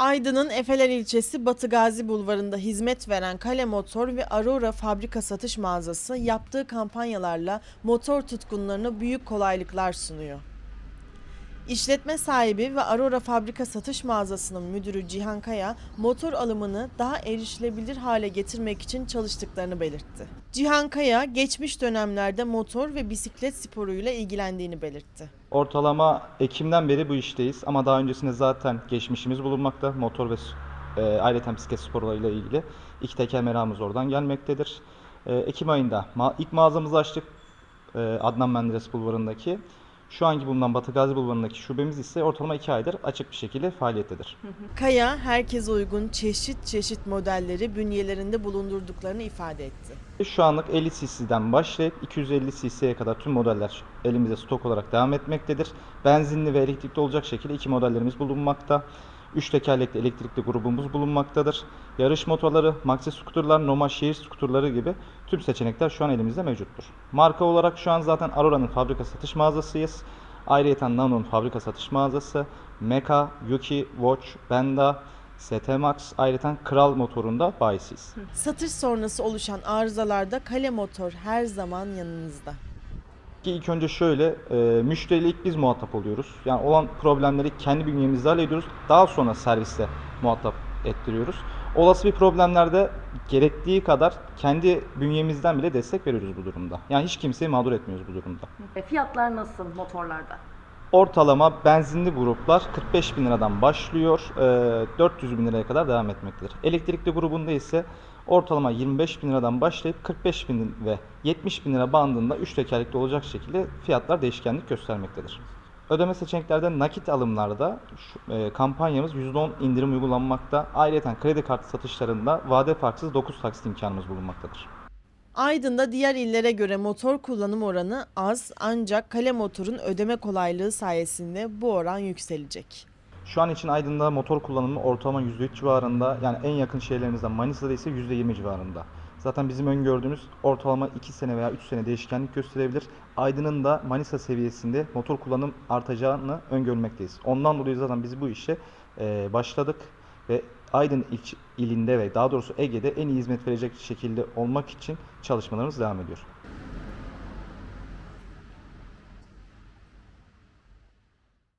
Aydın'ın Efeler ilçesi Batı Gazi Bulvarı'nda hizmet veren Kale Motor ve Aurora fabrika satış mağazası yaptığı kampanyalarla motor tutkunlarına büyük kolaylıklar sunuyor. İşletme sahibi ve Aurora fabrika satış mağazasının müdürü Cihan Kaya, motor alımını daha erişilebilir hale getirmek için çalıştıklarını belirtti. Cihan Kaya, geçmiş dönemlerde motor ve bisiklet sporuyla ilgilendiğini belirtti. Ortalama Ekim'den beri bu işteyiz ama daha öncesinde zaten geçmişimiz bulunmakta. Motor ve e, ayrıca bisiklet sporlarıyla ilgili iki teker meramımız oradan gelmektedir. E, Ekim ayında ma- ilk mağazamızı açtık e, Adnan Menderes Bulvarı'ndaki. Şu anki bulunan Batı Gazi Bulvarı'ndaki şubemiz ise ortalama 2 aydır açık bir şekilde faaliyettedir. Kaya, herkese uygun çeşit çeşit modelleri bünyelerinde bulundurduklarını ifade etti. Şu anlık 50 cc'den başlayıp 250 cc'ye kadar tüm modeller elimizde stok olarak devam etmektedir. Benzinli ve elektrikli olacak şekilde iki modellerimiz bulunmakta. 3 tekerlekli elektrikli grubumuz bulunmaktadır. Yarış motorları, maxi skuterlar, normal şehir skuterları gibi tüm seçenekler şu an elimizde mevcuttur. Marka olarak şu an zaten Aurora'nın fabrika satış mağazasıyız. Ayrıca Nano'nun fabrika satış mağazası, Meka, Yuki, Watch, Benda, ST Max, ayrıca Kral motorunda bayisiyiz. Satış sonrası oluşan arızalarda Kale Motor her zaman yanınızda. Ki ilk önce şöyle, e, müşteriyle ilk biz muhatap oluyoruz. Yani olan problemleri kendi bünyemizde hallediyoruz. Daha sonra serviste muhatap ettiriyoruz. Olası bir problemlerde gerektiği kadar kendi bünyemizden bile destek veriyoruz bu durumda. Yani hiç kimseyi mağdur etmiyoruz bu durumda. Fiyatlar nasıl motorlarda? Ortalama benzinli gruplar 45 bin liradan başlıyor, e, 400 bin liraya kadar devam etmektedir. Elektrikli grubunda ise ortalama 25 bin liradan başlayıp 45 bin ve 70 bin lira bandında 3 tekerlekli olacak şekilde fiyatlar değişkenlik göstermektedir. Ödeme seçeneklerde nakit alımlarda şu, e, kampanyamız %10 indirim uygulanmakta. Ayrıca kredi kartı satışlarında vade farksız 9 taksit imkanımız bulunmaktadır. Aydın'da diğer illere göre motor kullanım oranı az ancak Kale Motor'un ödeme kolaylığı sayesinde bu oran yükselecek. Şu an için Aydın'da motor kullanımı ortalama %3 civarında. Yani en yakın şehirlerimizden Manisa'da ise %20 civarında. Zaten bizim öngördüğümüz ortalama 2 sene veya 3 sene değişkenlik gösterebilir. Aydın'ın da Manisa seviyesinde motor kullanım artacağını öngörmekteyiz. Ondan dolayı zaten biz bu işe başladık ve Aydın ilç- ilinde ve daha doğrusu Ege'de en iyi hizmet verecek şekilde olmak için çalışmalarımız devam ediyor.